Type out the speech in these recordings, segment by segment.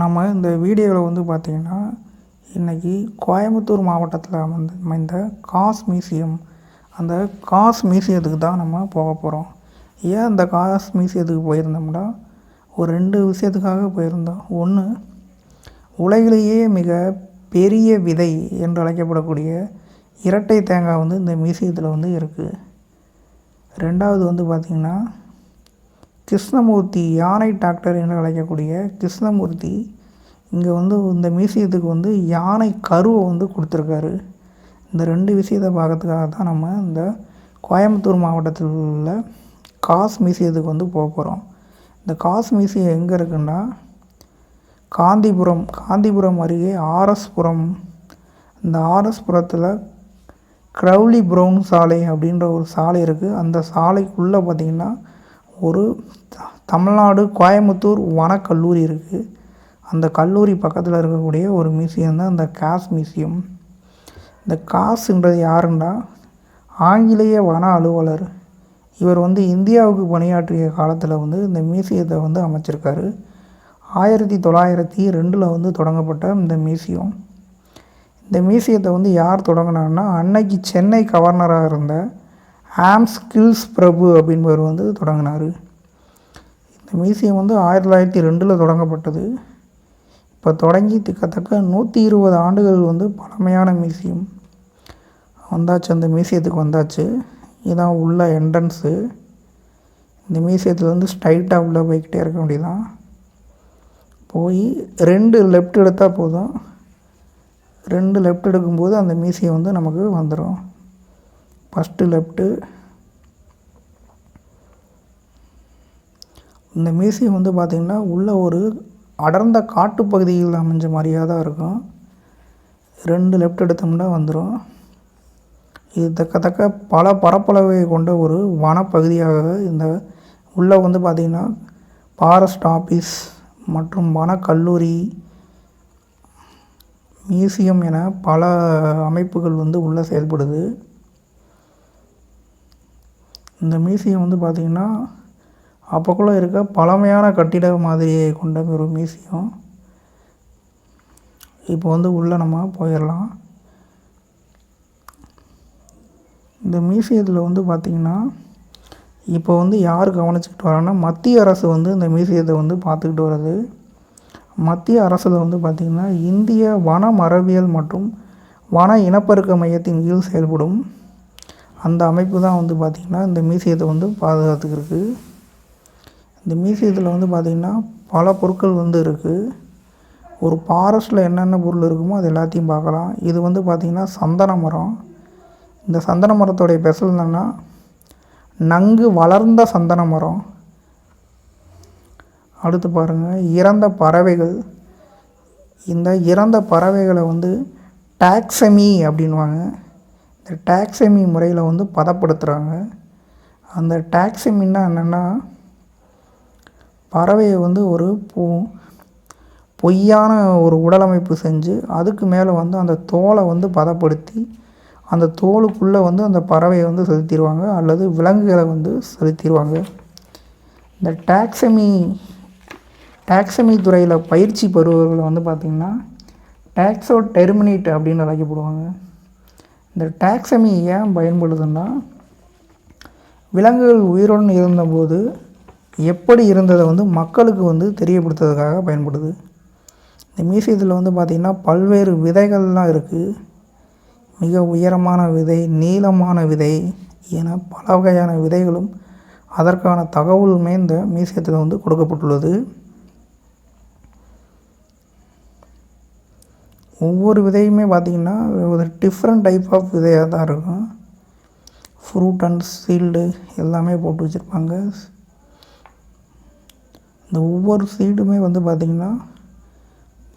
நம்ம இந்த வீடியோவில் வந்து பார்த்திங்கன்னா இன்றைக்கி கோயம்புத்தூர் மாவட்டத்தில் அமைந்த அமைந்த காஸ் மியூசியம். அந்த காஸ் மியூசியத்துக்கு தான் நம்ம போக போகிறோம் ஏன் அந்த காஸ் மியூசியத்துக்கு போயிருந்தோம்னா ஒரு ரெண்டு விஷயத்துக்காக போயிருந்தோம். ஒன்று உலகிலேயே மிக பெரிய விதை என்று அழைக்கப்படக்கூடிய இரட்டை தேங்காய் வந்து இந்த மியூசியத்தில் வந்து இருக்குது ரெண்டாவது வந்து பார்த்திங்கன்னா கிருஷ்ணமூர்த்தி யானை டாக்டர் என்று அழைக்கக்கூடிய கிருஷ்ணமூர்த்தி இங்கே வந்து இந்த மியூசியத்துக்கு வந்து யானை கருவை வந்து கொடுத்துருக்காரு. இந்த ரெண்டு விஷயத்தை பார்க்கறதுக்காக தான் நம்ம இந்த கோயம்புத்தூர் மாவட்டத்தில் உள்ள காஸ் மியூசியத்துக்கு வந்து போக போகிறோம் இந்த காஸ் மியூசியம் எங்கே இருக்குன்னா காந்திபுரம் காந்திபுரம் அருகே ஆர்எஸ்புரம். இந்த ஆர்எஸ்புரத்தில் க்ரௌலி ப்ரௌன் சாலை அப்படின்ற ஒரு சாலை இருக்குது அந்த சாலைக்குள்ளே பார்த்திங்கன்னா ஒரு த- தமிழ்நாடு கோயம்புத்தூர் வனக்கல்லூரி இருக்குது அந்த கல்லூரி பக்கத்தில் இருக்கக்கூடிய ஒரு மியூசியம் தான் இந்த காஸ் மியூசியம். இந்த காசுன்றது யாருன்னா ஆங்கிலேய வன அலுவலர். இவர் வந்து இந்தியாவுக்கு பணியாற்றிய காலத்தில் வந்து இந்த மியூசியத்தை வந்து அமைச்சிருக்காரு. ஆயிரத்தி தொள்ளாயிரத்தி ரெண்டில் வந்து தொடங்கப்பட்ட இந்த மியூசியம். இந்த மியூசியத்தை வந்து யார் தொடங்கினாங்கன்னா அன்னைக்கு சென்னை கவர்னராக இருந்த ஆம்ஸ் கில்ஸ் பிரபு அப்படின்பவர் வந்து தொடங்கினார். இந்த மியூசியம் வந்து ஆயிரத்தி தொள்ளாயிரத்தி ரெண்டில் தொடங்கப்பட்டது. இப்போ தொடங்கி திக்கத்தக்க நூற்றி இருபது ஆண்டுகள் வந்து பழமையான மியூசியம். வந்தாச்சு அந்த மியூசியத்துக்கு வந்தாச்சு. இதுதான் உள்ள என்ட்ரன்ஸு இந்த மியூசியத்தில் வந்து ஸ்ட்ரைட்டாக உள்ளே போய்கிட்டே இருக்க வேண்டியதான் போய் ரெண்டு லெஃப்ட் எடுத்தால் போதும். ரெண்டு லெஃப்ட் எடுக்கும்போது அந்த மியூசியம் வந்து நமக்கு வந்துடும் ஃபஸ்ட்டு லெஃப்ட்டு இந்த மியூசியம் வந்து பார்த்திங்கன்னா உள்ள ஒரு அடர்ந்த காட்டுப்பகுதியில் அமைஞ்ச மாதிரியாக தான் இருக்கும். ரெண்டு லெஃப்ட் எடுத்தோம்னா வந்துடும் இது தக்க தக்க பல பரப்பளவை கொண்ட ஒரு வனப்பகுதியாக இந்த உள்ளே வந்து பார்த்திங்கன்னா ஃபாரஸ்ட் ஆஃபீஸ் மற்றும் வனக்கல்லூரி மியூசியம் என பல அமைப்புகள் வந்து உள்ளே செயல்படுது. இந்த மியூசியம் வந்து பார்த்திங்கன்னா அப்போக்குள்ளே இருக்க பழமையான கட்டிட மாதிரியை கொண்ட ஒரு மியூசியம் இப்போ வந்து உள்ளே நம்ம போயிடலாம். இந்த மியூசியத்தில் வந்து பார்த்திங்கன்னா இப்போ வந்து யார் கவனிச்சுக்கிட்டு வராங்கன்னா மத்திய அரசு வந்து இந்த மியூசியத்தை வந்து பார்த்துக்கிட்டு வருது மத்திய அரசில் வந்து பார்த்திங்கன்னா இந்திய வன மரபியல் மற்றும் வன இனப்பெருக்க மையத்தின் கீழ் செயல்படும் அந்த அமைப்பு தான் வந்து பார்த்திங்கன்னா இந்த மியூசியத்தை வந்து பாதுகாத்துக்கிருக்கு. இந்த மியூசியத்தில் வந்து பார்த்திங்கன்னா பல பொருட்கள் வந்து இருக்குது ஒரு ஃபாரஸ்ட்டில் என்னென்ன பொருள் இருக்குமோ அது எல்லாத்தையும் பார்க்கலாம். இது வந்து பார்த்திங்கன்னா சந்தன மரம். இந்த சந்தன மரத்தோடைய ஸ்பெஷல் என்னென்னா நன்கு வளர்ந்த சந்தன மரம். அடுத்து பாருங்கள் இறந்த பறவைகள். இந்த இறந்த பறவைகளை வந்து டாக்ஸமி அப்படின்வாங்க இந்த டாக்ஸமி முறையில் வந்து பதப்படுத்துகிறாங்க அந்த டாக்ஸமின்னா என்னென்னா பறவையை வந்து ஒரு பொ பொய்யான ஒரு உடலமைப்பு செஞ்சு அதுக்கு மேலே வந்து அந்த தோலை வந்து பதப்படுத்தி அந்த தோலுக்குள்ளே வந்து அந்த பறவையை வந்து செலுத்திடுவாங்க அல்லது விலங்குகளை வந்து செலுத்திடுவாங்க. இந்த டாக்ஸமி டாக்ஸமி துறையில் பயிற்சி பெறுபவர்களை வந்து பார்த்திங்கன்னா டாக்ஸோ டெர்மினேட் அப்படின்னு அழைக்கப்படுவாங்க. இந்த டாக்ஸமி ஏன் பயன்படுதுன்னா விலங்குகள் உயிருடன் இருந்தபோது எப்படி இருந்ததை வந்து மக்களுக்கு வந்து தெரியப்படுத்துறதுக்காக பயன்படுது. இந்த மியூசியத்தில் வந்து பார்த்திங்கன்னா பல்வேறு விதைகள்லாம் இருக்குது மிக உயரமான விதை நீளமான விதை என பல வகையான விதைகளும் அதற்கான தகவலுமே இந்த மியூசியத்தில் வந்து கொடுக்கப்பட்டுள்ளது. ஒவ்வொரு விதையுமே பார்த்திங்கன்னா ஒரு டிஃப்ரெண்ட் டைப் ஆஃப் விதையாக தான் இருக்கும். ஃப்ரூட் அண்ட் சீல்டு எல்லாமே போட்டு வச்சுருப்பாங்க. இந்த ஒவ்வொரு சீடுமே வந்து பார்த்திங்கன்னா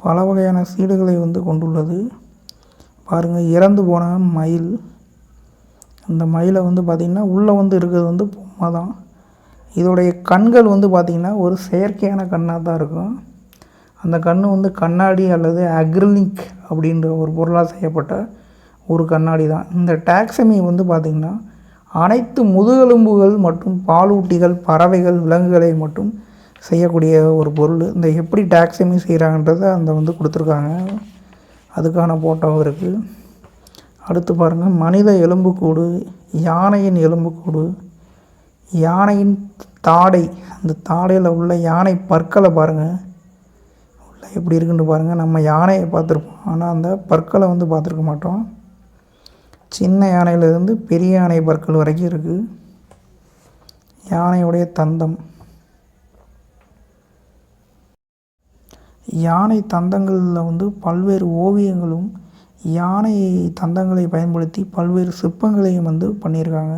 பல வகையான சீடுகளை வந்து கொண்டுள்ளது. பாருங்கள் இறந்து போன மயில். அந்த மயிலை வந்து பார்த்திங்கன்னா உள்ளே வந்து இருக்கிறது வந்து பொம்மை தான். இதோடைய கண்கள் வந்து பார்த்திங்கன்னா ஒரு செயற்கையான கண்ணாக தான் இருக்கும். அந்த கண் வந்து கண்ணாடி அல்லது அக்ரிலிக் அப்படின்ற ஒரு பொருளால் செய்யப்பட்ட ஒரு கண்ணாடி தான். இந்த டாக்ஸமி வந்து பார்த்திங்கன்னா அனைத்து முதுகெலும்புகள் மற்றும் பாலூட்டிகள் பறவைகள் விலங்குகளை மட்டும் செய்யக்கூடிய ஒரு பொருள். இந்த எப்படி டாக்ஸமி செய்கிறாங்கன்றத அந்த வந்து கொடுத்துருக்காங்க. அதுக்கான ஃபோட்டோவும் இருக்குது அடுத்து பாருங்கள் மனித எலும்புக்கூடு யானையின் எலும்புக்கூடு யானையின் தாடை. அந்த தாடையில் உள்ள யானை பற்களை பாருங்கள் எப்படி இருக்குன்னு பாருங்கள் நம்ம யானையை பார்த்துருப்போம். ஆனால் அந்த பற்களை வந்து பார்த்துருக்க மாட்டோம். சின்ன யானையிலேருந்து பெரிய யானை பற்கள் வரைக்கும் இருக்குது யானையுடைய தந்தம். யானை தந்தங்களில் வந்து பல்வேறு ஓவியங்களும் யானை தந்தங்களை பயன்படுத்தி பல்வேறு சிற்பங்களையும் வந்து பண்ணியிருக்காங்க.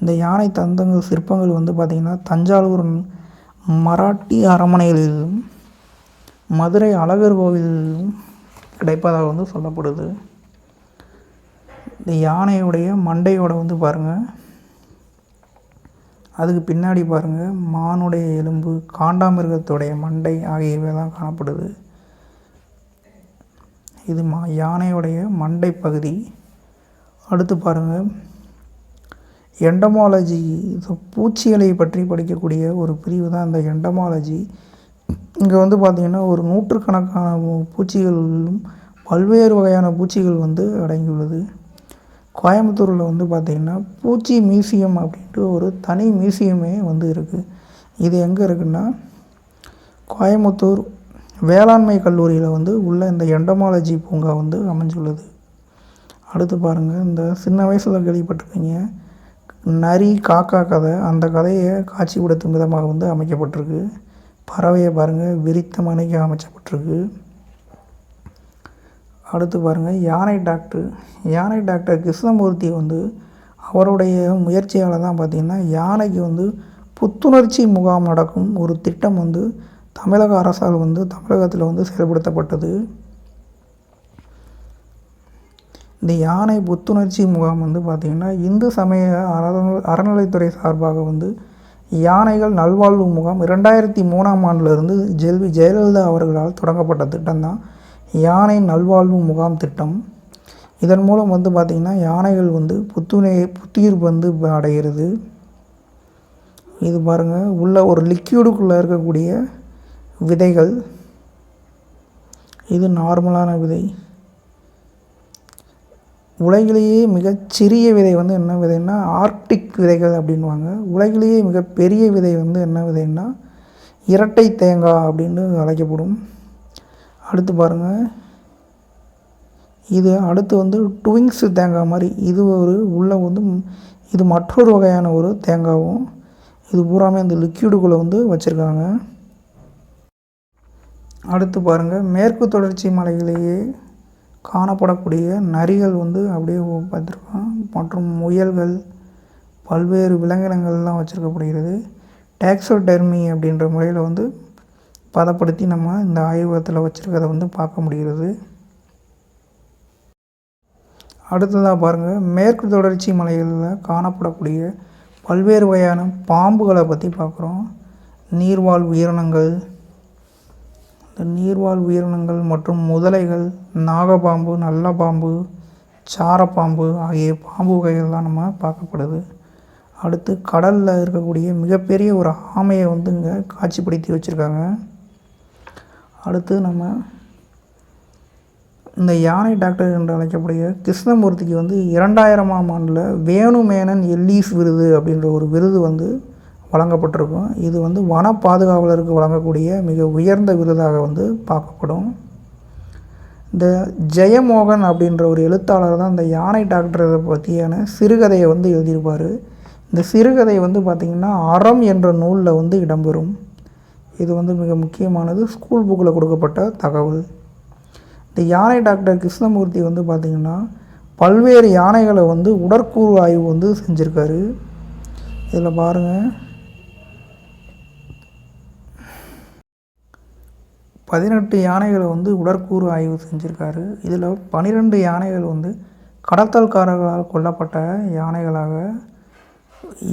இந்த யானை தந்தங்கள் சிற்பங்கள் வந்து பார்த்திங்கன்னா தஞ்சாவூர் மராட்டி அரண்மனைகளிலும் மதுரை அழகர் கோவில் கிடைப்பதாக வந்து சொல்லப்படுது. இந்த யானையுடைய மண்டையோட வந்து பாருங்கள் அதுக்கு பின்னாடி பாருங்கள் மானுடைய எலும்பு காண்டாமிருகத்துடைய மண்டை ஆகியவை தான் காணப்படுது. இது மா யானையுடைய மண்டை பகுதி. அடுத்து பாருங்கள் எண்டமாலஜி பூச்சிகளை பற்றி படிக்கக்கூடிய ஒரு பிரிவு தான் இந்த எண்டமாலஜி இங்கே வந்து பார்த்திங்கன்னா ஒரு நூற்றுக்கணக்கான பூச்சிகளும் பல்வேறு வகையான பூச்சிகள் வந்து அடங்கியுள்ளது. கோயம்புத்தூரில் வந்து பார்த்திங்கன்னா பூச்சி மியூசியம் அப்படின்ட்டு ஒரு தனி மியூசியமே வந்து இருக்குது இது எங்கே இருக்குன்னா கோயம்புத்தூர் வேளாண்மை கல்லூரியில் வந்து உள்ள இந்த எண்டமாலஜி பூங்கா வந்து அமைஞ்சுள்ளது. அடுத்து பாருங்கள் இந்த சின்ன வயசில் கேள்விப்பட்டிருக்கீங்க நரி காக்கா கதை அந்த கதையை காட்சிப்படுத்தும் விதமாக வந்து அமைக்கப்பட்டிருக்கு. பறவையை பாருங்கள் விரித்த மனைக்கு அமைச்சப்பட்டிருக்கு அடுத்து பாருங்கள் யானை டாக்டர் யானை டாக்டர் கிருஷ்ணமூர்த்தி வந்து அவருடைய முயற்சியால் தான் பார்த்திங்கன்னா யானைக்கு வந்து புத்துணர்ச்சி முகாம் நடக்கும் ஒரு திட்டம் வந்து தமிழக அரசால் வந்து தமிழகத்தில் வந்து செயல்படுத்தப்பட்டது. இந்த யானை புத்துணர்ச்சி முகாம் வந்து பார்த்திங்கன்னா இந்து சமய அறநிலை அறநிலைத்துறை சார்பாக வந்து யானைகள் நல்வாழ்வு முகாம் இரண்டாயிரத்தி மூணாம் ஆண்டிலிருந்து ஜெல்வி ஜெயலலிதா அவர்களால் தொடங்கப்பட்ட திட்டம் தான் யானை நல்வாழ்வு முகாம் திட்டம். இதன் மூலம் வந்து பார்த்திங்கன்னா யானைகள் வந்து புத்துணை புத்துயிர் வந்து அடைகிறது. இது பாருங்கள் உள்ள ஒரு லிக்யூடுக்குள்ளே இருக்கக்கூடிய விதைகள். இது நார்மலான விதை. உலகிலேயே மிகச்சிறிய விதை வந்து என்ன விதைன்னா ஆர்க்டிக் விதைகள் அப்படின்வாங்க உலகிலேயே மிகப்பெரிய விதை வந்து என்ன விதைன்னா இரட்டை தேங்காய் அப்படின்னு அழைக்கப்படும். அடுத்து பாருங்கள் இது அடுத்து வந்து ட்விங்ஸ் தேங்காய் மாதிரி. இது ஒரு உள்ள வந்து இது மற்றொரு வகையான ஒரு தேங்காவும் இது பூராமே இந்த லிக்யூடுக்குள்ளே வந்து வச்சுருக்காங்க. அடுத்து பாருங்கள் மேற்கு தொடர்ச்சி மலையிலேயே காணப்படக்கூடிய நரிகள் வந்து அப்படியே பார்த்துருக்கோம். மற்றும் முயல்கள் பல்வேறு விலங்கினங்கள்லாம் வச்சுருக்கப்படுகிறது. டேக்ஸோடெர்மி அப்படின்ற முறையில் வந்து பதப்படுத்தி நம்ம இந்த ஆய்வகத்தில் வச்சுருக்கதை வந்து பார்க்க முடிகிறது. அடுத்ததாக பாருங்கள் மேற்கு தொடர்ச்சி மலைகளில் காணப்படக்கூடிய பல்வேறு வகையான பாம்புகளை பற்றி பார்க்குறோம். நீர்வாழ் உயிரினங்கள் இந்த நீர்வாழ் உயிரினங்கள் மற்றும் முதலைகள் நாகப்பாம்பு நல்ல பாம்பு சாரப்பாம்பு ஆகிய பாம்பு வகைகள்லாம் நம்ம பார்க்கப்படுது. அடுத்து கடலில் இருக்கக்கூடிய மிகப்பெரிய ஒரு ஆமையை வந்து இங்கே காட்சிப்படுத்தி வச்சுருக்காங்க. அடுத்து நம்ம இந்த யானை டாக்டர் என்று அழைக்கக்கூடிய கிருஷ்ணமூர்த்திக்கு வந்து இரண்டாயிரமாம் ஆண்டில் வேணு மேனன் எல்லீஸ் விருது அப்படின்ற ஒரு விருது வந்து வழங்கப்பட்டிருக்கும். இது வந்து வன பாதுகாவலருக்கு வழங்கக்கூடிய மிக உயர்ந்த விருதாக வந்து பார்க்கப்படும். இந்த ஜெயமோகன் அப்படின்ற ஒரு எழுத்தாளர் தான் இந்த யானை டாக்டரை பற்றியான சிறுகதையை வந்து எழுதியிருப்பார். இந்த சிறுகதை வந்து பார்த்திங்கன்னா அறம் என்ற நூலில் வந்து இடம்பெறும். இது வந்து மிக முக்கியமானது. ஸ்கூல் புக்கில் கொடுக்கப்பட்ட தகவல். இந்த யானை டாக்டர் கிருஷ்ணமூர்த்தி வந்து பார்த்திங்கன்னா பல்வேறு யானைகளை வந்து உடற்கூறு ஆய்வு வந்து செஞ்சுருக்காரு. இதில் பாருங்கள் பதினெட்டு யானைகளை வந்து உடற்கூறு ஆய்வு செஞ்சுருக்காரு. இதில் பன்னிரெண்டு யானைகள் வந்து கடத்தல்காரர்களால் கொல்லப்பட்ட யானைகளாக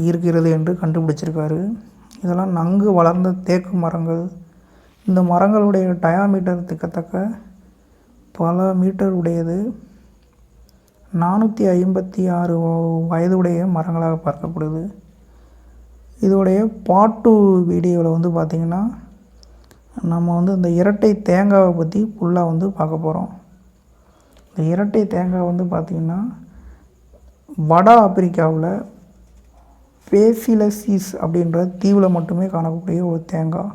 இருக்கிறது என்று கண்டுபிடிச்சிருக்காரு. இதெல்லாம் நன்கு வளர்ந்த தேக்கு மரங்கள். இந்த மரங்களுடைய டயாமீட்டர் திக்கத்தக்க பல மீட்டர் உடையது. நானூற்றி ஐம்பத்தி ஆறு வயதுடைய மரங்களாக பார்க்கப்படுது. இதோடைய பாட்டு வீடியோவில் வந்து பார்த்திங்கன்னா நம்ம வந்து இந்த இரட்டை தேங்காவை பற்றி ஃபுல்லாக வந்து பார்க்க போகிறோம் இந்த இரட்டை தேங்காய் வந்து பார்த்திங்கன்னா வட ஆப்பிரிக்காவில் பேசிலசிஸ் அப்படின்ற தீவில் மட்டுமே காணக்கூடிய ஒரு தேங்காய்.